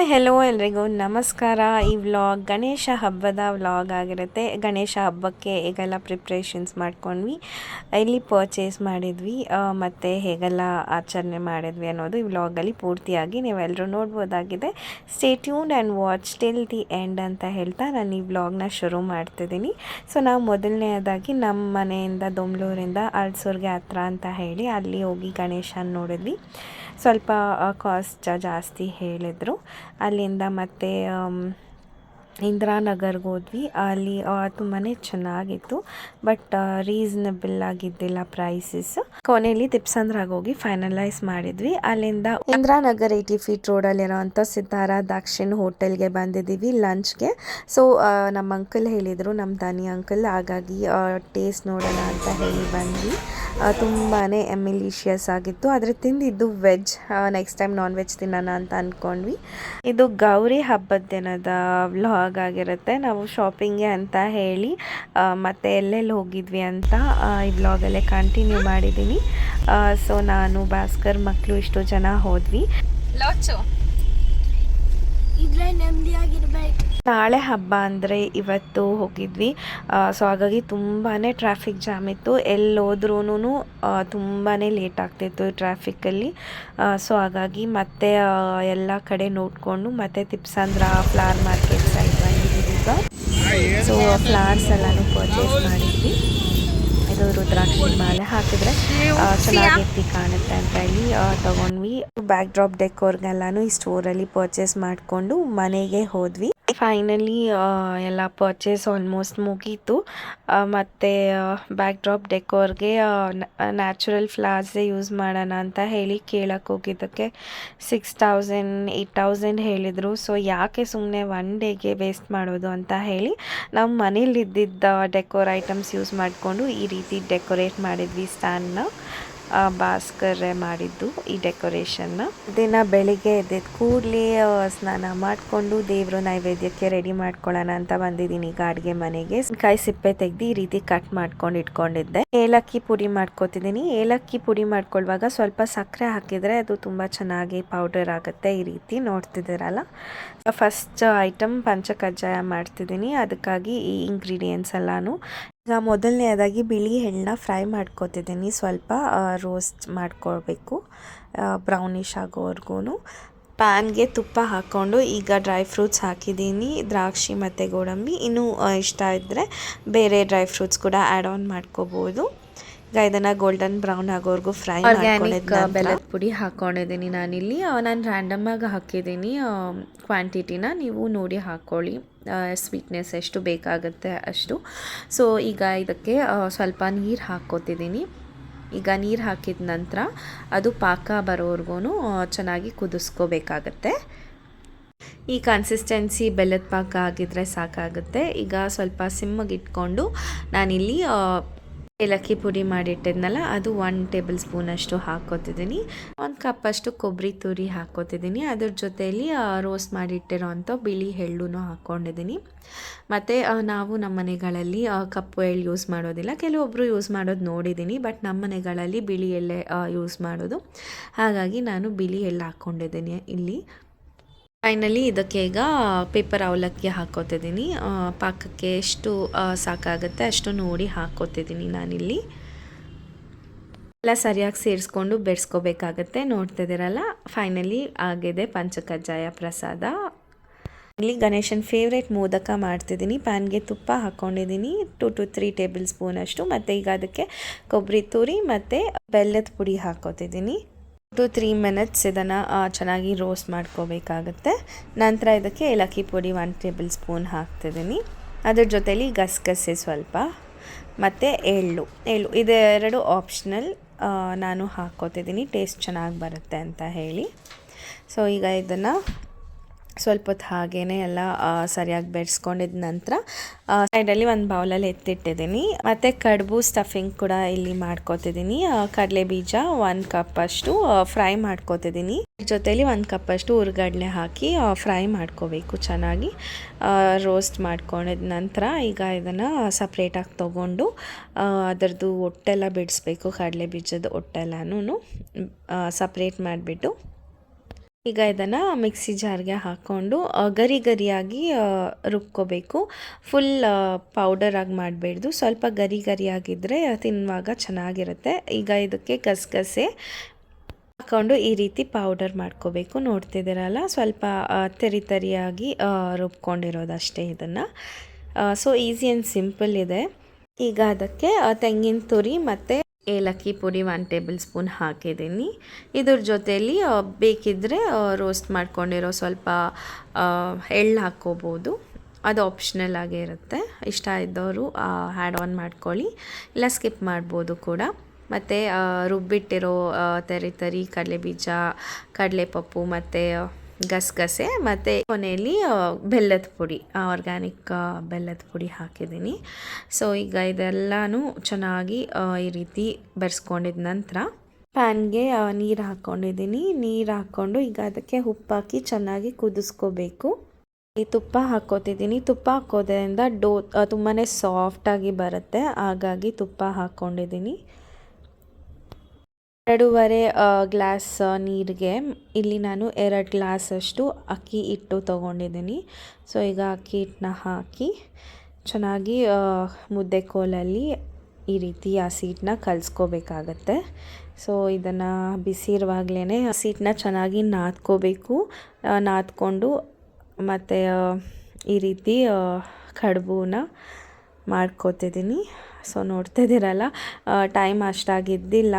Hi hello ಎಲ್ರಿಗೂ, ನಮಸ್ಕಾರ. ಈ ವ್ಲಾಗ್ ಗಣೇಶ ಹಬ್ಬದ ವ್ಲಾಗ್ ಆಗಿರುತ್ತೆ. ಗಣೇಶ ಹಬ್ಬಕ್ಕೆ ಹೇಗೆಲ್ಲ ಪ್ರಿಪ್ರೇಷನ್ಸ್ ಮಾಡ್ಕೊಂಡ್ವಿ ಇಲ್ಲಿ ಪರ್ಚೇಸ್ ಮಾಡಿದ್ವಿ ಮತ್ತು ಹೇಗೆಲ್ಲ ಆಚರಣೆ ಮಾಡಿದ್ವಿ ಅನ್ನೋದು ಈ ವ್ಲಾಗಲ್ಲಿ ಪೂರ್ತಿಯಾಗಿ ನೀವೆಲ್ಲರೂ ನೋಡ್ಬೋದಾಗಿದೆ. Stay tuned and watch till the end ಅಂತ ಹೇಳ್ತಾ ನಾನು ಈ ವ್ಲಾಗ್ನ ಶುರು ಮಾಡ್ತಿದ್ದೀನಿ. ಸೊ ನಾವು ಮೊದಲನೇದಾಗಿ ನಮ್ಮ ಮನೆಯಿಂದ ದೊಮ್ಲೂರಿಂದ ಅಳ್ಸೂರ್ಗೆ ಹತ್ರ ಅಂತ ಹೇಳಿ ಅಲ್ಲಿ ಹೋಗಿ ಗಣೇಶನ ನೋಡಿದ್ವಿ. ಸ್ವಲ್ಪ ಕಾಸ್ಟ್ ಜಾಸ್ತಿ ಹೇಳಿದರು. ಅಲ್ಲಿಂದ ಮತ್ತೆ ಇಂದಿರಾನಗರ್ಗೆ ಹೋದ್ವಿ. ಅಲ್ಲಿ ತುಂಬಾ ಚೆನ್ನಾಗಿತ್ತು. ಬಟ್ ರೀಸನಬಲ್ ಆಗಿದ್ದಿಲ್ಲ ಪ್ರೈಸಸ್ ಕೊನೆಯಲ್ಲಿ ತಿಪ್ಸಂದ್ರಾಗ ಹೋಗಿ ಫೈನಲೈಸ್ ಮಾಡಿದ್ವಿ. ಅಲ್ಲಿಂದ ಇಂದಿರಾನಗರ್ ಏಯ್ಟಿ ಫೀಟ್ ರೋಡಲ್ಲಿರೋವಂಥ ಸಿತಾರ ದಕ್ಷಿಣ್ ಹೋಟೆಲ್ಗೆ ಬಂದಿದ್ದೀವಿ ಲಂಚ್ಗೆ ಸೊ ನಮ್ಮ ಅಂಕಲ್ ಹೇಳಿದರು ನಮ್ಮ ದಾನಿ ಅಂಕಲ್ ಹಾಗಾಗಿ ಟೇಸ್ಟ್ ನೋಡೋಣ ಅಂತ ಹೇಳಿ ಬಂದ್ವಿ. ತುಂಬಾ ಎಮಿಲಿಷಿಯಸ್ ಆಗಿತ್ತು. ಆದರೆ ತಿಂದಿದ್ದು veg next time non veg ತಿನ್ನೋಣ ಅಂತ ಅಂದ್ಕೊಂಡ್ವಿ ಇದು ಗೌರಿ ಹಬ್ಬದ ದಿನದ ವ್ಲಾಗ್ ಆಗಿರುತ್ತೆ. ನಾವು ಶಾಪಿಂಗ್ಗೆ ಅಂತ ಹೇಳಿ ಮತ್ತು ಎಲ್ಲೆಲ್ಲಿ ಹೋಗಿದ್ವಿ ಅಂತ ಈ ವ್ಲಾಗಲ್ಲೇ ಕಂಟಿನ್ಯೂ ಮಾಡಿದ್ದೀನಿ ಸೊ ನಾನು, ಭಾಸ್ಕರ್ ಮಕ್ಕಳು ಇಷ್ಟು ಜನ ಹೋದ್ವಿ. ಲೋಚು. ಇದ್ರೆ ನೆಮ್ಮದಿಯಾಗಿರ್ಬೇಕು. ನಾಳೆ ಹಬ್ಬ ಅಂದರೆ ಇವತ್ತು ಹೋಗಿದ್ವಿ. ಸೊ ಹಾಗಾಗಿ ತುಂಬಾ ಟ್ರಾಫಿಕ್ ಜಾಮ್ ಇತ್ತು. ಎಲ್ಲಿ ಹೋದ್ರೂ ತುಂಬಾ ಲೇಟ್ ಆಗ್ತಿತ್ತು ಟ್ರಾಫಿಕ್ಕಲ್ಲಿ ಸೊ ಹಾಗಾಗಿ ಮತ್ತೆ ಎಲ್ಲ ಕಡೆ ನೋಡಿಕೊಂಡು ಮತ್ತೆ ತಿಪ್ಸಂದ್ರ ಫ್ಲವರ್ ಮಾರ್ಕೆಟ್ ಸೈಡ್ ಬಂದಿದ್ದೀವಿ ಈಗ. ಸೊ ಫ್ಲವರ್ಸ್ ಎಲ್ಲನೂ ಪರ್ಚೇಸ್ ಮಾಡಿದ್ವಿ. ಇದು ರುದ್ರಾಕ್ಷಿ ಮಾಲೆ ಹಾಕಿದ್ರೆ ಚೆನ್ನಾಗಿ ಕಾಣುತ್ತೆ ಅಂತ ಹೇಳಿ ತಗೊಂಡ್ವಿ. ಬ್ಯಾಕ್ ಡ್ರಾಪ್ ಡೆಕೋರ್ಗೆಲ್ಲಾನು ಈ ಸ್ಟೋರಲ್ಲಿ ಪರ್ಚೇಸ್ ಮಾಡಿಕೊಂಡು ಮನೆಗೆ ಹೋದ್ವಿ. ಫೈನಲಿ ಎಲ್ಲ ಪರ್ಚೇಸ್ ಆಲ್ಮೋಸ್ಟ್ ಮುಗೀತು. ಮತ್ತು ಬ್ಯಾಕ್ ಡ್ರಾಪ್ ಡೆಕೋರ್ಗೆ ನ್ಯಾಚುರಲ್ ಫ್ಲವರ್ಸೇ ಯೂಸ್ ಮಾಡೋಣ ಅಂತ ಹೇಳಿ ಕೇಳಕ್ಕೆ ಹೋಗಿದ್ದಕ್ಕೆ ಸಿಕ್ಸ್ ತೌಸಂಡ್ ಏಯ್ಟ್ ತೌಸಂಡ್ ಹೇಳಿದರು. ಸೊ ಯಾಕೆ ಸುಮ್ಮನೆ ಒನ್ ಡೇಗೆ ವೇಸ್ಟ್ ಮಾಡೋದು ಅಂತ ಹೇಳಿ ನಾವು ಮನೇಲಿ ಇದ್ದಿದ್ದ ಡೆಕೋರ್ ಐಟಮ್ಸ್ ಯೂಸ್ ಮಾಡಿಕೊಂಡು ಈ ರೀತಿ ಡೆಕೋರೇಟ್ ಮಾಡಿದ್ವಿ ಸ್ಟ್ಯಾಂಡ್ನ ಭಾಸ್ಕರ್ ಮಾಡಿದ್ದು ಈ ಡೆಕೋರೇಷನ್ ದಿನ ಬೆಳಿಗ್ಗೆ ಎದ್ದಿದ್ದ ಕೂಡಲೇ ಸ್ನಾನ ಮಾಡಿಕೊಂಡು ದೇವರು ನೈವೇದ್ಯಕ್ಕೆ ರೆಡಿ ಮಾಡ್ಕೊಳ್ಳೋಣ ಅಂತ ಬಂದಿದ್ದೀನಿ ಈಗ ಅಡುಗೆ ಮನೆಗೆ. ಕಾಯಿ ಸಿಪ್ಪೆ ತೆಗೆದು ಈ ರೀತಿ ಕಟ್ ಮಾಡ್ಕೊಂಡು ಇಟ್ಕೊಂಡಿದ್ದೆ. ಏಲಕ್ಕಿ ಪುಡಿ ಮಾಡ್ಕೊತಿದ್ದೀನಿ. ಏಲಕ್ಕಿ ಪುಡಿ ಮಾಡ್ಕೊಳ್ಳುವಾಗ ಸ್ವಲ್ಪ ಸಕ್ಕರೆ ಹಾಕಿದರೆ ಅದು ತುಂಬ ಚೆನ್ನಾಗಿ ಪೌಡರ್ ಆಗುತ್ತೆ ಈ ರೀತಿ ನೋಡ್ತಿದ್ದೀರಲ್ಲ. ಫಸ್ಟ್ ಐಟಮ್ ಪಂಚಕಜ್ಜಾಯ ಮಾಡ್ತಿದ್ದೀನಿ. ಅದಕ್ಕಾಗಿ ಈ ಇಂಗ್ರೀಡಿಯೆಂಟ್ಸ್ ಎಲ್ಲಾನು ಈಗ ಮೊದಲನೇದಾಗಿ ಬಿಳಿ ಎಳ್ಳನ್ನ ಫ್ರೈ ಮಾಡ್ಕೊತಿದ್ದೀನಿ. ಸ್ವಲ್ಪ ರೋಸ್ಟ್ ಮಾಡ್ಕೊಳ್ಬೇಕು ಬ್ರೌನಿಶ್ ಆಗೋವರೆಗೂ ಪ್ಯಾನ್ಗೆ ತುಪ್ಪ ಹಾಕ್ಕೊಂಡು ಈಗ ಡ್ರೈ ಫ್ರೂಟ್ಸ್ ಹಾಕಿದ್ದೀನಿ. ದ್ರಾಕ್ಷಿ ಮತ್ತು ಗೋಡಂಬಿ. ಇನ್ನೂ ಇಷ್ಟ ಇದ್ದರೆ ಬೇರೆ ಡ್ರೈ ಫ್ರೂಟ್ಸ್ ಕೂಡ ಆ್ಯಡ್ ಆನ್ ಮಾಡ್ಕೋಬೋದು. ಇದನ್ನು ಗೋಲ್ಡನ್ ಬ್ರೌನ್ ಆಗೋವರೆಗೂ ಫ್ರೈ ಆರ್ಗ್ಯಾನಿಕ್ ಬೆಲ್ಲದ ಪುಡಿ ನಾನು ನಾನಿಲ್ಲಿ. ನಾನು ರ್ಯಾಂಡಮ್ ಆಗಿ ಹಾಕಿದ್ದೀನಿ ಕ್ವಾಂಟಿಟಿನ ನೀವು ನೋಡಿ ಹಾಕ್ಕೊಳ್ಳಿ ಸ್ವೀಟ್ನೆಸ್ ಎಷ್ಟು ಬೇಕಾಗುತ್ತೆ ಅಷ್ಟು. ಸೊ ಈಗ ಇದಕ್ಕೆ ಸ್ವಲ್ಪ ನೀರು ಹಾಕ್ಕೋತಿದ್ದೀನಿ. ಈಗ ನೀರು ಹಾಕಿದ ನಂತರ ಅದು ಪಾಕ ಬರೋವರೆಗೂ ಚೆನ್ನಾಗಿ ಕುದಿಸ್ಕೋಬೇಕಾಗತ್ತೆ. ಈ ಕನ್ಸಿಸ್ಟೆನ್ಸಿ ಬೆಲ್ಲದ ಪಾಕ ಆಗಿದ್ರೆ ಸಾಕಾಗುತ್ತೆ. ಈಗ ಸ್ವಲ್ಪ ಸಿಮ್ಮಗೆ ಇಟ್ಕೊಂಡು ನಾನಿಲ್ಲಿ ಏಲಕ್ಕಿ ಪುಡಿ ಮಾಡಿಟ್ಟಿದ್ನಲ್ಲ, ಅದು ಒನ್ ಟೇಬಲ್ ಸ್ಪೂನಷ್ಟು ಹಾಕ್ಕೋತಿದ್ದೀನಿ. ಒಂದು ಕಪ್ಪಷ್ಟು ಕೊಬ್ಬರಿ ತುರಿ ಹಾಕೋತಿದ್ದೀನಿ ಅದ್ರ ಜೊತೆಯಲ್ಲಿ ರೋಸ್ಟ್ ಮಾಡಿಟ್ಟಿರೋವಂಥ ಬಿಳಿ ಎಳ್ಳು ಹಾಕ್ಕೊಂಡಿದ್ದೀನಿ. ಮತ್ತು ನಾವು ನಮ್ಮ ಮನೆಗಳಲ್ಲಿ ಕಪ್ಪು ಎಳ್ಳು ಯೂಸ್ ಮಾಡೋದಿಲ್ಲ. ಕೆಲವೊಬ್ಬರು ಯೂಸ್ ಮಾಡೋದು ನೋಡಿದ್ದೀನಿ ಬಟ್ ನಮ್ಮ ಮನೆಗಳಲ್ಲಿ ಬಿಳಿ ಎಳ್ಳೆ ಯೂಸ್ ಮಾಡೋದು. ಹಾಗಾಗಿ ನಾನು ಬಿಳಿ ಎಳ್ಳು ಹಾಕ್ಕೊಂಡಿದ್ದೀನಿ ಇಲ್ಲಿ. ಫೈನಲಿ ಇದಕ್ಕೆ ಈಗ ಪೇಪರ್ ಅವಲಕ್ಕಿ ಹಾಕೋತಿದ್ದೀನಿ. ಪಾಕಕ್ಕೆ ಎಷ್ಟು ಸಾಕಾಗುತ್ತೆ ಅಷ್ಟು ನೋಡಿ ಹಾಕೋತಿದ್ದೀನಿ ನಾನಿಲ್ಲಿ. ಎಲ್ಲ ಸರಿಯಾಗಿ ಸೇರಿಸ್ಕೊಂಡು ಬೆರೆಸ್ಕೋಬೇಕಾಗತ್ತೆ ನೋಡ್ತಿದ್ದೀರಲ್ಲ? ಫೈನಲಿ ಆಗಿದೆ ಪಂಚಕಜ್ಜಾಯ ಪ್ರಸಾದ. ಇಲ್ಲಿ ಗಣೇಶನ್ ಫೇವ್ರೇಟ್ ಮೋದಕ ಮಾಡ್ತಿದ್ದೀನಿ. ಪ್ಯಾನ್ಗೆ ತುಪ್ಪ ಹಾಕ್ಕೊಂಡಿದ್ದೀನಿ two to three table spoon ಅಷ್ಟು. ಮತ್ತು ಈಗ ಅದಕ್ಕೆ ಕೊಬ್ಬರಿ ತುರಿ ಮತ್ತು ಬೆಲ್ಲದ ಪುಡಿ ಹಾಕ್ಕೋತಿದ್ದೀನಿ ಟು ತ್ರೀ ಮಿನಿಟ್ಸ್ ಇದನ್ನು ಚೆನ್ನಾಗಿ ರೋಸ್ಟ್ ಮಾಡ್ಕೋಬೇಕಾಗುತ್ತೆ. ನಂತರ ಇದಕ್ಕೆ ಏಲಕ್ಕಿ ಪುಡಿ ಒನ್ ಟೇಬಲ್ ಸ್ಪೂನ್ ಹಾಕ್ತಿದ್ದೀನಿ. ಅದ್ರ ಜೊತೇಲಿ ಗಸಗಸೆ ಸ್ವಲ್ಪ, ಮತ್ತು ಎಳ್ಳು. ಎಳ್ಳು, ಇದೆರಡು ಆಪ್ಷನಲ್ ನಾನು ಹಾಕ್ಕೋತಿದ್ದೀನಿ. ಟೇಸ್ಟ್ ಚೆನ್ನಾಗಿ ಬರುತ್ತೆ ಅಂತ ಹೇಳಿ. ಸೊ ಈಗ ಇದನ್ನು ಸ್ವಲ್ಪ ಹೊತ್ತು ಹಾಗೇ ಎಲ್ಲ ಸರಿಯಾಗಿ ಬೆರೆಸ್ಕೊಂಡಿದ ನಂತರ ಸೈಡಲ್ಲಿ ಒಂದು ಬೌಲಲ್ಲಿ ಎತ್ತಿಟ್ಟಿದ್ದೀನಿ. ಮತ್ತು ಕಡುಬು ಸ್ಟಫಿಂಗ್ ಕೂಡ ಇಲ್ಲಿ ಮಾಡ್ಕೋತಿದ್ದೀನಿ. ಕಡಲೆ ಬೀಜ ಒಂದು ಕಪ್ಪಷ್ಟು ಫ್ರೈ ಮಾಡ್ಕೋತಿದ್ದೀನಿ. ಜೊತೇಲಿ ಒಂದು ಕಪ್ಪಷ್ಟು ಹುರ್ಗಡ್ಲೆ ಹಾಕಿ ಫ್ರೈ ಮಾಡ್ಕೋಬೇಕು ಚೆನ್ನಾಗಿ. ರೋಸ್ಟ್ ಮಾಡ್ಕೊಂಡಿದ ನಂತರ ಈಗ ಇದನ್ನು ಸಪ್ರೇಟಾಗಿ ತೊಗೊಂಡು ಅದರದ್ದು ಹೊಟ್ಟೆಲ್ಲ ಬಿಡಿಸ್ಬೇಕು, ಕಡಲೆ ಬೀಜದ ಹೊಟ್ಟೆಲ್ಲನೂ ಸಪ್ರೇಟ್ ಮಾಡಿಬಿಟ್ಟು ಈಗ ಇದನ್ನು ಮಿಕ್ಸಿ ಜಾರ್ಗೆ ಹಾಕ್ಕೊಂಡು ಗರಿ ಗರಿಯಾಗಿ ರುಬ್ಕೋಬೇಕು. ಫುಲ್ ಪೌಡರಾಗಿ ಮಾಡಬೇಡ್ದು. ಸ್ವಲ್ಪ ಗರಿ ಗರಿಯಾಗಿದ್ದರೆ ತಿನ್ನುವಾಗ ಚೆನ್ನಾಗಿರುತ್ತೆ. ಈಗ ಇದಕ್ಕೆ ಗಸಗಸೆ ಹಾಕ್ಕೊಂಡು ಈ ರೀತಿ ಪೌಡರ್ ಮಾಡ್ಕೋಬೇಕು. ನೋಡ್ತಿದ್ದೀರಲ್ಲ, ಸ್ವಲ್ಪ ತೆರಿ ತರಿ ತರಿಯಾಗಿ ರುಬ್ಕೊಂಡಿರೋದಷ್ಟೇ ಇದನ್ನು. ಸೊ ಈಸಿ ಆ್ಯಂಡ್ ಸಿಂಪಲ್ ಇದೆ. ಈಗ ಅದಕ್ಕೆ ತೆಂಗಿನ ತುರಿ ಮತ್ತು ಏಲಕ್ಕಿ ಪುಡಿ ಒನ್ ಟೇಬಲ್ ಸ್ಪೂನ್ ಹಾಕಿದ್ದೀನಿ. ಇದ್ರ ಜೊತೆಯಲ್ಲಿ ಬೇಕಿದ್ದರೆ ರೋಸ್ಟ್ ಮಾಡ್ಕೊಂಡಿರೋ ಸ್ವಲ್ಪ ಎಳ್ಳು ಹಾಕ್ಕೋಬೋದು. ಅದು ಆಪ್ಷನಲ್ ಆಗೇ ಇರುತ್ತೆ. ಇಷ್ಟ ಇದ್ದವರು ಹ್ಯಾಡ್ ಆನ್ ಮಾಡ್ಕೊಳ್ಳಿ. ಇಲ್ಲ ಸ್ಕಿಪ್ ಮಾಡ್ಬೋದು ಕೂಡ. ಮತ್ತು ರುಬ್ಬಿಟ್ಟಿರೋ ತರಿ ತರಿ ಕಡಲೆ ಬೀಜ ಕಡಲೆ ಪಪ್ಪು ಮತ್ತು ಗಸಗಸೆ ಮತ್ತು ಕೊನೆಯಲ್ಲಿ ಬೆಲ್ಲದ ಪುಡಿ ಆರ್ಗ್ಯಾನಿಕ್ ಬೆಲ್ಲದ ಪುಡಿ ಹಾಕಿದ್ದೀನಿ. ಸೊ ಈಗ ಇದೆಲ್ಲನೂ ಚೆನ್ನಾಗಿ ಈ ರೀತಿ ಬೆರೆಸ್ಕೊಂಡಿದ ನಂತರ ಪ್ಯಾನ್ಗೆ ನೀರು ಹಾಕ್ಕೊಂಡಿದ್ದೀನಿ ನೀರು ಹಾಕ್ಕೊಂಡು ಈಗ ಅದಕ್ಕೆ ಉಪ್ಪಾಕಿ ಚೆನ್ನಾಗಿ ಕುದಿಸ್ಕೋಬೇಕು. ಈ ತುಪ್ಪ ಹಾಕ್ಕೋತಿದ್ದೀನಿ. ತುಪ್ಪ ಹಾಕೋದ್ರಿಂದ ಡೋ ತುಂಬಾ ಸಾಫ್ಟಾಗಿ ಬರುತ್ತೆ. ಹಾಗಾಗಿ ತುಪ್ಪ ಹಾಕ್ಕೊಂಡಿದ್ದೀನಿ ಎರಡೂವರೆ ಗ್ಲಾಸ್ ನೀರಿಗೆ. ಇಲ್ಲಿ ನಾನು ಎರಡು ಗ್ಲಾಸಷ್ಟು ಅಕ್ಕಿ ಹಿಟ್ಟು ತೊಗೊಂಡಿದ್ದೀನಿ. ಸೊ, ಈಗ ಅಕ್ಕಿ ಹಿಟ್ಟನ್ನ ಹಾಕಿ ಚೆನ್ನಾಗಿ ಮುದ್ದೆ ಕೋಲಲ್ಲಿ ಈ ರೀತಿ ಹಸಿ ಹಿಟ್ಟನ್ನ ಕಲಿಸ್ಕೋಬೇಕಾಗತ್ತೆ. ಸೊ, ಇದನ್ನು ಬಿಸಿ ಇರುವಾಗಲೇ ಹಸಿ ಹಿಟ್ಟನ್ನ ಚೆನ್ನಾಗಿ ನಾದ್ಕೋಬೇಕು. ನಾದ್ಕೊಂಡು ಮತ್ತು ಈ ರೀತಿ ಕಡುಬನ್ನ ಕಡುಬುನ ಮಾಡ್ಕೋತಿದ್ದೀನಿ. ಸೊ ನೋಡ್ತಿದ್ದೀರಲ್ಲ ಟೈಮ್ ಅಷ್ಟಾಗಿದ್ದಿಲ್ಲ.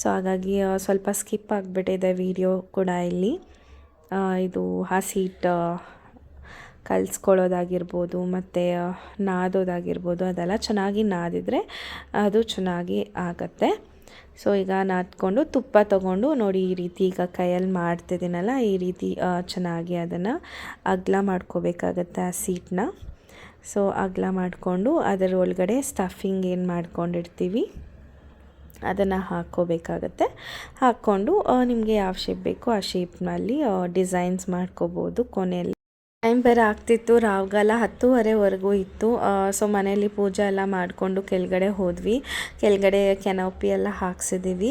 ಸೊ ಹಾಗಾಗಿ ಸ್ವಲ್ಪ ಸ್ಕಿಪ್ ಆಗಿಬಿಟ್ಟಿದೆ ವಿಡಿಯೋ ಕೂಡ ಇಲ್ಲಿ. ಇದು ಆ ಸೀಟ್ ಕಲಿಸ್ಕೊಳ್ಳೋದಾಗಿರ್ಬೋದು, ಮತ್ತು ನಾದೋದಾಗಿರ್ಬೋದು, ಅದೆಲ್ಲ ಚೆನ್ನಾಗಿ ನಾದಿದರೆ ಅದು ಚೆನ್ನಾಗಿ ಆಗತ್ತೆ. ಸೊ ಈಗ ನಾದ್ಕೊಂಡು ತುಪ್ಪ ತೊಗೊಂಡು ನೋಡಿ ಈ ರೀತಿ ಈಗ ಕೈಯಲ್ಲಿ ಮಾಡ್ತಿದ್ದೀನಲ್ಲ, ಈ ರೀತಿ ಚೆನ್ನಾಗಿ ಅದನ್ನು ಅಗಲ ಮಾಡ್ಕೋಬೇಕಾಗತ್ತೆ ಆ ಸೀಟನ್ನ ಸೊ ಅಗಲ ಮಾಡಿಕೊಂಡು ಅದರ ಒಳಗಡೆ ಸ್ಟಫಿಂಗ್ ಏನು ಮಾಡ್ಕೊಂಡಿರ್ತೀವಿ, ಅದನ್ನು ಹಾಕ್ಕೋಬೇಕಾಗತ್ತೆ. ಹಾಕ್ಕೊಂಡು ನಿಮಗೆ ಯಾವ ಶೇಪ್ ಬೇಕೋ ಆ ಶೇಪ್ನಲ್ಲಿ ಡಿಸೈನ್ಸ್ ಮಾಡ್ಕೋಬೋದು ಕೊನೆಯಲ್ಲಿ. ಟೈಮ್ ಬೇರೆ ಆಗ್ತಿತ್ತು. ರಾವ್ಗಾಲ ಹತ್ತುವರೆವರೆಗೂ ಇತ್ತು. ಸೊ ಮನೆಯಲ್ಲಿ ಪೂಜೆ ಎಲ್ಲ ಮಾಡಿಕೊಂಡು ಕೆಳಗಡೆ ಹೋದ್ವಿ. ಕೆಳಗಡೆ ಕೆನೋಪಿ ಎಲ್ಲ ಹಾಕ್ಸಿದ್ದೀವಿ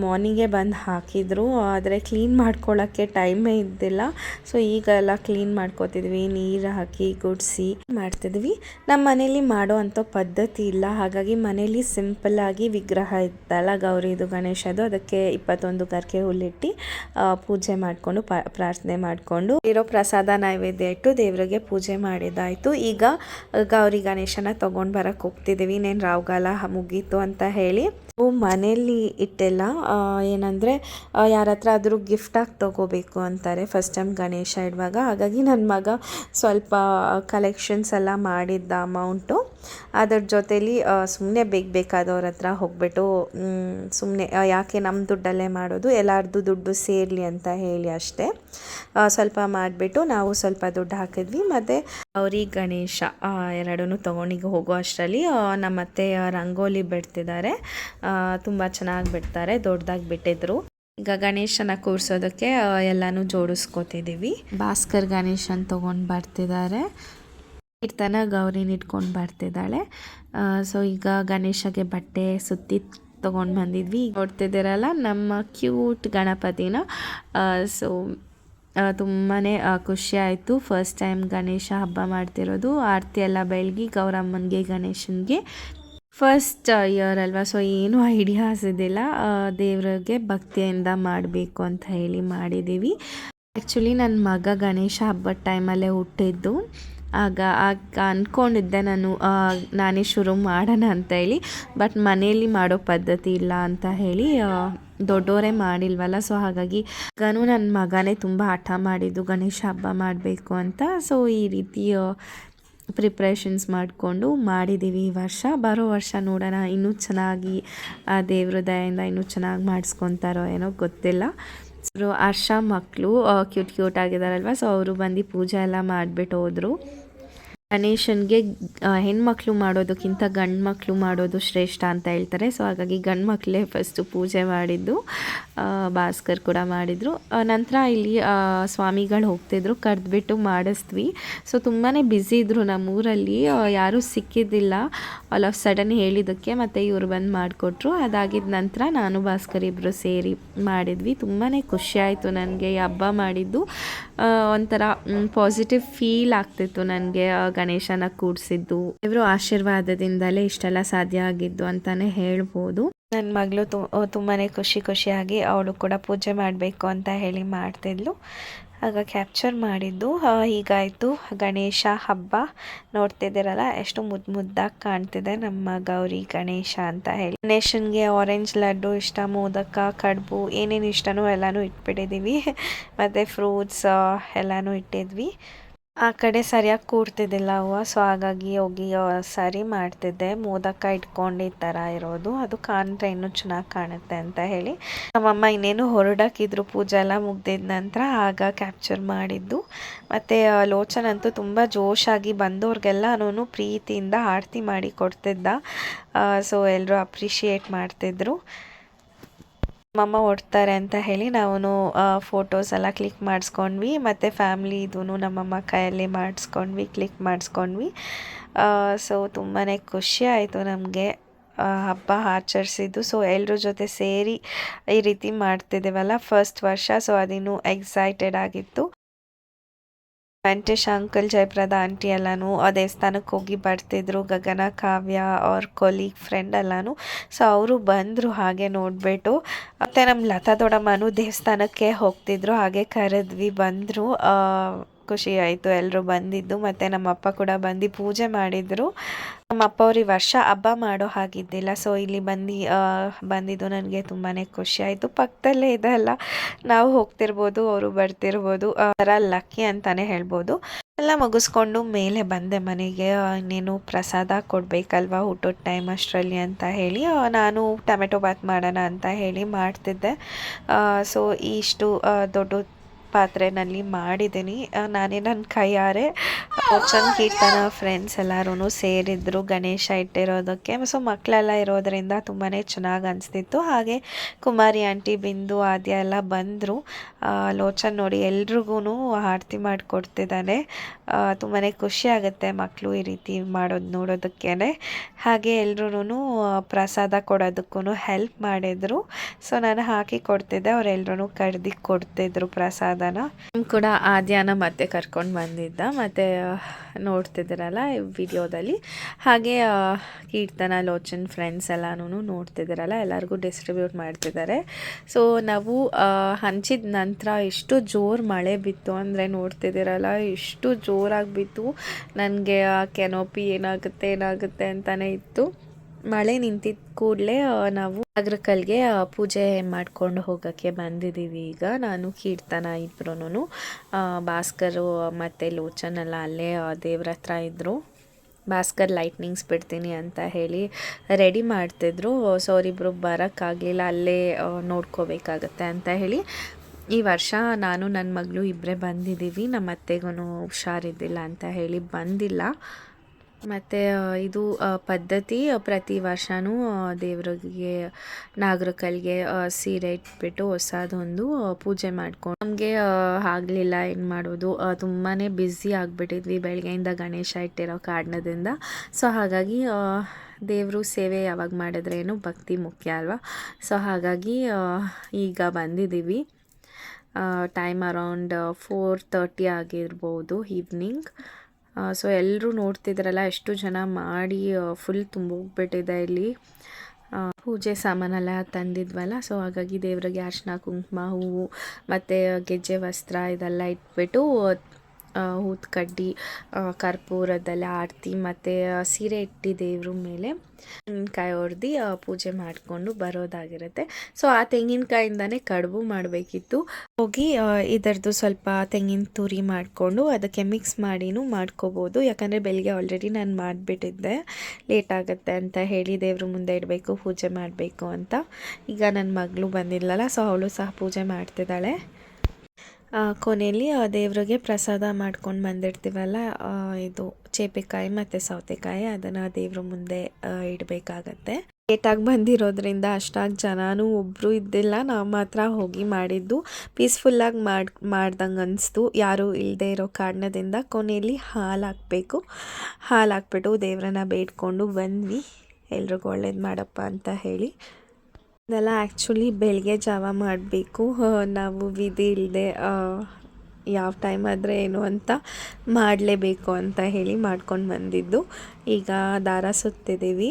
ಮಾರ್ನಿಂಗೇ ಬಂದು ಹಾಕಿದ್ರು. ಆದರೆ ಕ್ಲೀನ್ ಮಾಡ್ಕೊಳ್ಳೋಕ್ಕೆ ಟೈಮೇ ಇದ್ದಿಲ್ಲ. ಸೊ ಈಗೆಲ್ಲ ಕ್ಲೀನ್ ಮಾಡ್ಕೋತಿದ್ವಿ. ನೀರು ಹಾಕಿ, ಗುಡಿಸಿ ಮಾಡ್ತಿದ್ವಿ. ನಮ್ಮ ಮನೇಲಿ ಮಾಡೋ ಅಂಥ ಪದ್ಧತಿ ಇಲ್ಲ. ಹಾಗಾಗಿ ಮನೇಲಿ ಸಿಂಪಲ್ಲಾಗಿ ವಿಗ್ರಹ ಇದ್ದಲ್ಲ ಗೌರಿದು ಗಣೇಶದು. ಅದಕ್ಕೆ ಇಪ್ಪತ್ತೊಂದು ಗರ್ಕೆ ಹುಲ್ಲಿಟ್ಟು ಪೂಜೆ ಮಾಡಿಕೊಂಡು ಪ್ರಾರ್ಥನೆ ಮಾಡಿಕೊಂಡು, ಇರೋ ಪ್ರಸಾದ ಇಟ್ಟು ದೇವರಿಗೆ ಪೂಜೆ ಮಾಡಿದ್ದಾಯಿತು ಈಗ, ಗೌರಿ ಗಣೇಶನ ತೊಗೊಂಡು ಬರಕ್ಕೆ ಹೋಗ್ತಿದ್ದೀವಿ ಇನ್ನೇನು ರಾವ್ಗಾಲ ಮುಗೀತು ಅಂತ ಹೇಳಿ. ಮನೆಯಲ್ಲಿ ಇಟ್ಟೆಲ್ಲ ಏನಂದರೆ ಯಾರ ಹತ್ರ ಆದರೂ ಗಿಫ್ಟಾಗಿ ತೊಗೋಬೇಕು ಅಂತಾರೆ. ಫಸ್ಟ್ ಟೈಮ್ ಗಣೇಶ ಇಡುವಾಗ. ಹಾಗಾಗಿ ನನ್ನ ಮಗ ಸ್ವಲ್ಪ ಕಲೆಕ್ಷನ್ಸ್ ಎಲ್ಲ ಮಾಡಿದ್ದ ಅಮೌಂಟು ಅದರ ಜೊತೇಲಿ ಸುಮ್ಮನೆ ಬೇಕು ಬೇಕಾದವ್ರ ಹತ್ರ ಹೋಗ್ಬಿಟ್ಟು ಸುಮ್ಮನೆ ಯಾಕೆ ನಮ್ಮ ದುಡ್ಡಲ್ಲೇ ಮಾಡೋದು? ಎಲ್ಲರದ್ದು ದುಡ್ಡು ಸೇರಲಿ ಅಂತ ಹೇಳಿ ಅಷ್ಟೇ. ಸ್ವಲ್ಪ ಮಾಡಿಬಿಟ್ಟು ನಾವು ಸ್ವಲ್ಪ ದುಡ್ಡು ಹಾಕಿದ್ವಿ. ಮತ್ತು ಅವ್ರಿಗೆ ಗಣೇಶ ಎರಡೂ ತೊಗೊಂಡಿಗೆ ಹೋಗೋ ಅಷ್ಟರಲ್ಲಿ ನಮ್ಮ ಅತ್ತೆ ರಂಗೋಲಿ ಬಿಡ್ತಿದ್ದಾರೆ. ತುಂಬ ಚೆನ್ನಾಗಿ ಬಿಡ್ತಾರೆ, ದೊಡ್ಡದಾಗಿ ಬಿಟ್ಟಿದ್ರು. ಈಗ ಗಣೇಶನ ಕೂರಿಸೋದಕ್ಕೆ ಎಲ್ಲನೂ ಜೋಡಿಸ್ಕೋತಿದ್ದೀವಿ ಭಾಸ್ಕರ್ ಗಣೇಶನ್ ತೊಗೊಂಡು ಬರ್ತಿದ್ದಾರೆ. ಕೀರ್ತನ ಗೌರಿನ ಇಟ್ಕೊಂಡು ಬರ್ತಿದ್ದಾಳೆ. ಸೊ ಈಗ ಗಣೇಶಗೆ ಬಟ್ಟೆ ಸುತ್ತಿ ತೊಗೊಂಡು ಬಂದಿದ್ವಿ. ನೋಡ್ತಿದ್ದೀರಲ್ಲ, ನಮ್ಮ ಕ್ಯೂಟ್ ಗಣಪತಿನ ಸೊ ತುಂಬಾ ಆಯಿತು. ಫಸ್ಟ್ ಟೈಮ್ ಗಣೇಶ ಹಬ್ಬ ಮಾಡ್ತಿರೋದು. ಆರತಿ ಎಲ್ಲ ಬೆಳಗಿ ಗೌರಮ್ಮನಿಗೆ, ಗಣೇಶನಿಗೆ. ಫಸ್ಟ್ ಇಯರ್ ಅಲ್ವಾ? ಸೊ ಏನೂ ಐಡಿಯಾಸ್ ಇದ್ದಿಲ್ಲ. ದೇವ್ರಿಗೆ ಭಕ್ತಿಯಿಂದ ಮಾಡಬೇಕು ಅಂತ ಹೇಳಿ ಮಾಡಿದ್ದೀವಿ. ಆ್ಯಕ್ಚುಲಿ ನನ್ನ ಮಗ ಗಣೇಶ ಹಬ್ಬದ ಟೈಮಲ್ಲೇ ಹುಟ್ಟಿದ್ದು. ಆಗ ಆಗ ಅಂದ್ಕೊಂಡಿದ್ದೆ ನಾನು ನಾನೇ ಶುರು ಮಾಡೋಣ ಅಂತ ಹೇಳಿ. ಬಟ್ ಮನೆಯಲ್ಲಿ ಮಾಡೋ ಪದ್ಧತಿ ಇಲ್ಲ ಅಂತ ಹೇಳಿ ದೊಡ್ಡೋರೇ ಮಾಡಿಲ್ವಲ್ಲ. ಸೊ, ಹಾಗಾಗಿ ಗನು ನನ್ನ ಮಗನೇ ತುಂಬ ಹಠ ಮಾಡಿದ್ದು, ಗಣೇಶ ಹಬ್ಬ ಮಾಡಬೇಕು ಅಂತ. ಸೊ, ಈ ರೀತಿ ಪ್ರಿಪ್ರೇಷನ್ಸ್ ಮಾಡಿಕೊಂಡು ಮಾಡಿದ್ದೀವಿ ಈ ವರ್ಷ. ಬರೋ ವರ್ಷ ನೋಡೋಣ, ಇನ್ನೂ ಚೆನ್ನಾಗಿ ಆ ದೇವ್ರ ದಯಿಂದ ಇನ್ನೂ ಚೆನ್ನಾಗಿ ಮಾಡಿಸ್ಕೊತಾರೋ ಏನೋ ಗೊತ್ತಿಲ್ಲ. ಸೊ, ಹರ್ಷ ಮಕ್ಕಳು ಕ್ಯೂಟ್ ಕ್ಯೂಟ್ ಆಗಿದ್ದಾರಲ್ವ. ಸೊ, ಅವರು ಬಂದು ಪೂಜೆ ಎಲ್ಲ ಮಾಡಿಬಿಟ್ಟು ಹೋದರು. ಗಣೇಶನಿಗೆ ಹೆಣ್ಮಕ್ಳು ಮಾಡೋದಕ್ಕಿಂತ ಗಂಡು ಮಕ್ಕಳು ಮಾಡೋದು ಶ್ರೇಷ್ಠ ಅಂತ ಹೇಳ್ತಾರೆ. ಸೊ ಹಾಗಾಗಿ ಗಂಡು ಮಕ್ಕಳೇ ಫಸ್ಟು ಪೂಜೆ ಮಾಡಿದ್ದು ಭಾಸ್ಕರ್ ಕೂಡ ಮಾಡಿದರು. ನಂತರ ಇಲ್ಲಿ ಸ್ವಾಮಿಗಳು ಹೋಗ್ತಿದ್ರು ಕರೆದ್ಬಿಟ್ಟು ಮಾಡಿಸ್ದ್ವಿ. ಸೊ ತುಂಬಾ ಬ್ಯುಸಿ ಇದ್ದರು ನಮ್ಮೂರಲ್ಲಿ. ಯಾರೂ ಸಿಕ್ಕಿದ್ದಿಲ್ಲ. ಆಲ್ ಆಫ್ ಸಡನ್ ಹೇಳಿದ್ದಕ್ಕೆ ಮತ್ತು ಇವರು ಬಂದು ಮಾಡಿಕೊಟ್ರು. ಅದಾಗಿದ್ದ ನಂತರ ನಾನು, ಭಾಸ್ಕರ್ ಇಬ್ಬರು ಸೇರಿ ಮಾಡಿದ್ವಿ. ತುಂಬಾ ಖುಷಿ ಆಯಿತು ನನಗೆ ಈ ಹಬ್ಬ ಮಾಡಿದ್ದು. ಒಂಥರ ಪಾಸಿಟಿವ್ ಫೀಲ್ ಆಗ್ತಿತ್ತು ನನಗೆ ಗಣೇಶನ ಕೂಡಿಸಿದ್ದು. ಇವರು ಆಶೀರ್ವಾದದಿಂದಲೇ ಇಷ್ಟೆಲ್ಲ ಸಾಧ್ಯ ಆಗಿದ್ದು ಅಂತಾನೆ ಹೇಳ್ಬೋದು. ನನ್ನ ಮಗಳು ತುಂಬಾ ಖುಷಿ ಖುಷಿಯಾಗಿ ಅವಳು ಕೂಡ ಪೂಜೆ ಮಾಡಬೇಕು ಅಂತ ಹೇಳಿ ಮಾಡ್ತಿದ್ಲು. ಆಗ ಕ್ಯಾಪ್ಚರ್ ಮಾಡಿದ್ದು ಹೀಗಾಯಿತು. ಗಣೇಶ ಹಬ್ಬ. ನೋಡ್ತಿದ್ದೀರಲ್ಲ, ಎಷ್ಟು ಮುದ್ದು ಮುದ್ದಾಗಿ ಕಾಣ್ತಿದೆ ನಮ್ಮ ಗೌರಿ ಗಣೇಶ ಅಂತ ಹೇಳಿ. ಗಣೇಶನ್ಗೆ ಆರೆಂಜ್ ಲಡ್ಡು ಇಷ್ಟ, ಮೋದಕ, ಕಡುಬು, ಏನೇನು ಇಷ್ಟನೋ ಎಲ್ಲನೂ ಇಟ್ಬಿಟ್ಟಿದ್ದೀವಿ ಮತ್ತು ಫ್ರೂಟ್ಸ್ ಎಲ್ಲನೂ ಇಟ್ಟಿದ್ವಿ. ಆ ಕಡೆ ಸರಿಯಾಗಿ ಕೂರ್ತಿದ್ದಿಲ್ಲ ಅವ್ವ ಸೊ ಹಾಗಾಗಿ ಹೋಗಿ ಸರಿ ಮಾಡ್ತಿದ್ದೆ. ಮೋದಕ ಇಟ್ಕೊಂಡು ಈ ಥರ ಇರೋದು. ಅದು ಕಾಣ್ರೆ ಇನ್ನೂ ಚೆನ್ನಾಗಿ ಕಾಣುತ್ತೆ ಅಂತ ಹೇಳಿ. ನಮ್ಮಮ್ಮ ಇನ್ನೇನು ಹೊರಡಕ್ಕಿದ್ರು ಪೂಜೆ ಎಲ್ಲ ಮುಗ್ದಿದ ನಂತರ ಆಗ ಕ್ಯಾಪ್ಚರ್ ಮಾಡಿದ್ದು. ಮತ್ತು ಲೋಚನ್ ಅಂತೂ ತುಂಬ ಜೋಶಾಗಿ ಬಂದವ್ರಿಗೆಲ್ಲನೂ ಪ್ರೀತಿಯಿಂದ ಆರತಿ ಮಾಡಿ ಕೊಡ್ತಿದ್ದ. ಸೊ ಎಲ್ಲರೂ ಅಪ್ರಿಷಿಯೇಟ್ ಮಾಡ್ತಿದ್ರು. ಮಮ್ಮ ಓಡ್ತಾರೆ ಅಂತ ಹೇಳಿ ನಾವು ಫೋಟೋಸ್ ಎಲ್ಲ ಕ್ಲಿಕ್ ಮಾಡಿಸ್ಕೊಂಡ್ವಿ. ಮತ್ತು ಫ್ಯಾಮ್ಲಿ ಇದೂ ನಮ್ಮಮ್ಮ ಕೈಯಲ್ಲಿ ಮಾಡಿಸ್ಕೊಂಡ್ವಿ ಕ್ಲಿಕ್ ಮಾಡಿಸ್ಕೊಂಡ್ವಿ. ಸೊ ತುಂಬಾ ಖುಷಿ ಆಯಿತು ನಮಗೆ. ಹಬ್ಬ ಆಚರಿಸಿದ್ದು. ಸೊ ಎಲ್ಲರ ಜೊತೆ ಸೇರಿ ಈ ರೀತಿ ಮಾಡ್ತಿದ್ದೇವಲ್ಲ ಫಸ್ಟ್ ವರ್ಷ. ಸೊ ಅದಿನ್ನೂ ಎಕ್ಸೈಟೆಡ್ ಆಗಿತ್ತು. ವೆಂಕಟೇಶ್, ಅಂಕಲ್ ಜಯಪ್ರದ, ಆಂಟಿ ಎಲ್ಲನೂ ಆ ದೇವಸ್ಥಾನಕ್ಕೆ ಹೋಗಿ ಬರ್ತಿದ್ರು. ಗಗನ, ಕಾವ್ಯ ಅವ್ರ ಕೊಲೀಗ್ ಫ್ರೆಂಡ್ ಎಲ್ಲನೂ. ಸೊ ಅವರು ಬಂದರು ಹಾಗೆ ನೋಡಿಬಿಟ್ಟು. ಮತ್ತು ನಮ್ಮ ಲತಾ ದೊಡಮ್ಮನೂ ದೇವಸ್ಥಾನಕ್ಕೆ ಹೋಗ್ತಿದ್ರು. ಹಾಗೆ ಕರೆದ್ವಿ, ಬಂದರು. ಖುಷಿ ಆಯಿತು ಎಲ್ಲರೂ ಬಂದಿದ್ದು, ಮತ್ತು ನಮ್ಮ ಅಪ್ಪ ಕೂಡ ಬಂದು ಪೂಜೆ ಮಾಡಿದರು. ನಮ್ಮ ಅಪ್ಪ ಅವ್ರು ವರ್ಷ ಹಬ್ಬ ಮಾಡೋ ಹಾಗಿದ್ದಿಲ್ಲ. ಸೊ ಇಲ್ಲಿ ಬಂದು ಬಂದಿದ್ದು ನನಗೆ ತುಂಬಾ ಖುಷಿ ಆಯಿತು ಪಕ್ಕದಲ್ಲೇ ಇದೆಲ್ಲ ನಾವು ಹೋಗ್ತಿರ್ಬೋದು, ಅವರು ಬರ್ತಿರ್ಬೋದು. ಥರ ಲಕ್ಕಿ ಅಂತಲೇ ಹೇಳ್ಬೋದು. ಎಲ್ಲ ಮುಗಿಸ್ಕೊಂಡು ಮೇಲೆ ಬಂದೆ ಮನೆಗೆ. ಇನ್ನೇನು ಪ್ರಸಾದ ಕೊಡಬೇಕಲ್ವಾ? ಊಟದ ಟೈಮ್ ಅಷ್ಟರಲ್ಲಿ ಅಂತ ಹೇಳಿ ನಾನು ಟೊಮೆಟೊ ಬಾತ್ ಮಾಡೋಣ ಅಂತ ಹೇಳಿ ಮಾಡ್ತಿದ್ದೆ. ಸೊ ಇಷ್ಟು ದೊಡ್ಡ ಪಾತ್ರೆನಲ್ಲಿ ಮಾಡಿದ್ದೀನಿ. ನಾನೇ ನನ್ನ ಕೈಯಾರೆ. ಚಂದ ಕೀರ್ತನ ಫ್ರೆಂಡ್ಸ್ ಎಲ್ಲರೂ ಸೇರಿದ್ರು ಗಣೇಶ ಇಟ್ಟಿರೋದಕ್ಕೆ. ಸೊ ಮಕ್ಕಳೆಲ್ಲ ಇರೋದರಿಂದ ತುಂಬಾ ಚೆನ್ನಾಗಿ ಅನಿಸ್ತಿತ್ತು. ಹಾಗೆ ಕುಮಾರಿ, ಆಂಟಿ, ಬಿಂದು, ಆದ್ಯ ಎಲ್ಲ ಬಂದರು. ಲೋಚನ್ ನೋಡಿ ಎಲ್ರಿಗೂ ಆರತಿ ಮಾಡಿಕೊಡ್ತಿದ್ದಾನೆ. ತುಂಬಾ ಖುಷಿ ಆಗುತ್ತೆ ಮಕ್ಕಳು ಈ ರೀತಿ ಮಾಡೋದು ನೋಡೋದಕ್ಕೇ ಹಾಗೆ ಎಲ್ರೂ ಪ್ರಸಾದ ಕೊಡೋದಕ್ಕೂ ಹೆಲ್ಪ್ ಮಾಡಿದರು. ಸೊ ನಾನು ಹಾಕಿ ಕೊಡ್ತಿದ್ದೆ ಅವರೆಲ್ಲರೂ ಕಡ್ದು ಕೊಡ್ತಿದ್ರು ಪ್ರಸಾದನ. ಕೂಡ ಆದ್ಯಾನ ಮತ್ತೆ ಕರ್ಕೊಂಡು ಬಂದಿದ್ದ, ಮತ್ತು ನೋಡ್ತಿದ್ದೀರಲ್ಲ ವಿಡಿಯೋದಲ್ಲಿ. ಹಾಗೆ ಕೀರ್ತನ, ಲೋಚನ್ ಫ್ರೆಂಡ್ಸ್ ಎಲ್ಲನೂ ನೋಡ್ತಿದ್ದೀರಲ್ಲ, ಎಲ್ಲರಿಗೂ ಡಿಸ್ಟ್ರಿಬ್ಯೂಟ್ ಮಾಡ್ತಿದ್ದಾರೆ. ಸೊ ನಾವು ಹಂಚಿದ ನಂತರ ಎಷ್ಟು ಜೋರು ಮಳೆ ಬಿತ್ತು ಅಂದರೆ ನೋಡ್ತಿದ್ದೀರಲ್ಲ ಎಷ್ಟು ಜೋರಾಗಿ ಬಿತ್ತು ನನಗೆ ಆ ಕೆನೋಪಿ ಏನಾಗುತ್ತೆ ಏನಾಗುತ್ತೆ ಅಂತಲೇ ಇತ್ತು. ಮಳೆ ನಿಂತಿದ್ದ ಕೂಡಲೇ ನಾವು ಅಗ್ರಕಲ್ಗೆ ಪೂಜೆ ಮಾಡ್ಕೊಂಡು ಹೋಗೋಕ್ಕೆ ಬಂದಿದ್ದೀವಿ ಈಗ ನಾನು, ಕೀರ್ತನ ಇಬ್ಬರೂ ಭಾಸ್ಕರು, ಮತ್ತು ಲೋಚನ್ ಎಲ್ಲ ಅಲ್ಲೇ ದೇವ್ರ ಹತ್ರ ಇದ್ದರು ಭಾಸ್ಕರ್ ಲೈಟ್ನಿಂಗ್ಸ್ ಬಿಡ್ತೀನಿ ಅಂತ ಹೇಳಿ ರೆಡಿ ಮಾಡ್ತಿದ್ರು. ಸೊ ಅವರಿಬ್ಬರು ಬರೋಕ್ಕಾಗಲಿಲ್ಲ ಅಲ್ಲೇ ನೋಡ್ಕೋಬೇಕಾಗತ್ತೆ ಅಂತ ಹೇಳಿ ಈ ವರ್ಷ ನಾನು ನನ್ನ ಮಗಳು ಇಬ್ಬರೇ ಬಂದಿದ್ದೀವಿ. ನಮ್ಮ ಅತ್ತೆಗೂ ಹುಷಾರಿದ್ದಿಲ್ಲ ಅಂತ ಹೇಳಿ ಬಂದಿಲ್ಲ. ಮತ್ತು ಇದು ಪದ್ಧತಿ ಪ್ರತಿ ವರ್ಷವೂ ದೇವರಿಗೆ ನಾಗರಕಲ್ಗೆ ಸೀರೆ ಇಟ್ಬಿಟ್ಟು ಹೊಸದೊಂದು ಪೂಜೆ ಮಾಡ್ಕೊಂಡು ನಮಗೆ ಆಗಲಿಲ್ಲ ಏನು ಮಾಡೋದು. ತುಂಬಾ ಬ್ಯುಸಿ ಆಗಿಬಿಟ್ಟಿದ್ವಿ ಬೆಳಗ್ಗೆಯಿಂದ ಗಣೇಶ ಇಟ್ಟಿರೋ ಕಾರಣದಿಂದ ಸೊ, ಹಾಗಾಗಿ ದೇವರು ಸೇವೆ ಯಾವಾಗ ಮಾಡಿದ್ರೇನು ಭಕ್ತಿ ಮುಖ್ಯ ಅಲ್ವಾ? ಸೊ, ಹಾಗಾಗಿ ಈಗ ಬಂದಿದ್ದೀವಿ. ಟೈಮ್ ಅರೌಂಡ್ ಫೋರ್ ತರ್ಟಿ ಆಗಿರ್ಬೋದು ಈವ್ನಿಂಗ್ ಸೊ ಎಲ್ಲರೂ ನೋಡ್ತಿದ್ರಲ್ಲ, ಎಷ್ಟು ಜನ ಮಾಡಿ ಫುಲ್ ತುಂಬೋಗ್ಬಿಟ್ಟಿದೆ ಇಲ್ಲಿ. ಪೂಜೆ ಸಾಮಾನೆಲ್ಲ ತಂದಿದ್ವಲ್ಲ ಸೊ ಹಾಗಾಗಿ ದೇವರಿಗೆ ಅರ್ಶಿನ, ಕುಂಕುಮ, ಹೂವು, ಮತ್ತು ಗೆಜ್ಜೆ, ವಸ್ತ್ರ ಇದೆಲ್ಲ ಇಟ್ಬಿಟ್ಟು ಊತ್ ಕಡ್ಡಿ ಕರ್ಪೂರದೆಲ್ಲ ಆರತಿ ಮತ್ತು ಸೀರೆ ಇಟ್ಟು ದೇವ್ರ ಮೇಲೆ ತೆಂಗಿನಕಾಯಿ ಹೊಡೆದು ಪೂಜೆ ಮಾಡಿಕೊಂಡು ಬರೋದಾಗಿರುತ್ತೆ. ಸೊ ಆ ತೆಂಗಿನಕಾಯಿಂದನೇ ಕಡುಬು ಮಾಡಬೇಕಿತ್ತು. ಹೋಗಿ ಇದರದ್ದು ಸ್ವಲ್ಪ ತೆಂಗಿನ ತುರಿ ಮಾಡಿಕೊಂಡು ಅದಕ್ಕೆ ಮಿಕ್ಸ್ ಮಾಡಿನೂ ಮಾಡ್ಕೋಬೋದು. ಯಾಕಂದರೆ ಬೆಳಿಗ್ಗೆ ಆಲ್ರೆಡಿ ನಾನು ಮಾಡಿಬಿಟ್ಟಿದ್ದೆ. ಲೇಟ್ ಆಗುತ್ತೆ ಅಂತ ಹೇಳಿ ದೇವ್ರ ಮುಂದೆ ಇಡಬೇಕು, ಪೂಜೆ ಮಾಡಬೇಕು ಅಂತ. ಈಗ ನನ್ನ ಮಗಳು ಬಂದಿಲ್ಲಲ್ಲ ಸೊ ಅವಳು ಸಹ ಪೂಜೆ ಮಾಡ್ತಿದ್ದಾಳೆ. ಕೊನೆಯಲ್ಲಿ ದೇವರಿಗೆ ಪ್ರಸಾದ ಮಾಡ್ಕೊಂಡು ಬಂದಿರ್ತೀವಲ್ಲ ಇದು ಚೇಪೆಕಾಯಿ ಮತ್ತು ಸೌತೆಕಾಯಿ, ಅದನ್ನು ದೇವ್ರ ಮುಂದೆ ಇಡಬೇಕಾಗತ್ತೆ. ಲೇಟಾಗಿ ಬಂದಿರೋದ್ರಿಂದ ಅಷ್ಟಾಗಿ ಜನನೂ ಒಬ್ಬರು ಇದ್ದಿಲ್ಲ, ನಾವು ಮಾತ್ರ ಹೋಗಿ ಮಾಡಿದ್ದು. ಪೀಸ್ಫುಲ್ಲಾಗಿ ಮಾಡಿ, ಮಾಡ್ದಂಗೆ ಅನಿಸ್ತು. ಯಾರೂ ಇಲ್ಲದೆ ಇರೋ ಕಾರಣದಿಂದ ಕೊನೆಯಲ್ಲಿ ಹಾಲು ಹಾಕಬೇಕು ಹಾಲು ಹಾಕ್ಬಿಟ್ಟು ದೇವ್ರನ್ನ ಬೇಡ್ಕೊಂಡು ಬಂದ್ವಿ. ಎಲ್ರಿಗೂ ಒಳ್ಳೇದು ಮಾಡಪ್ಪ ಅಂತ ಹೇಳಿ. ಇದೆಲ್ಲ ಆ್ಯಕ್ಚುಲಿ ಬೆಳಗ್ಗೆ ಜಾವ ಮಾಡಬೇಕು. ನಾವು ವಿಧಿ ಇಲ್ಲದೆ ಯಾವ ಟೈಮ್ ಆದರೆ ಏನು ಅಂತ ಮಾಡಲೇಬೇಕು ಅಂತ ಹೇಳಿ ಮಾಡ್ಕೊಂಡು ಬಂದಿದ್ದು. ಈಗ ದಾರ ಸುತ್ತಿದ್ದೀವಿ.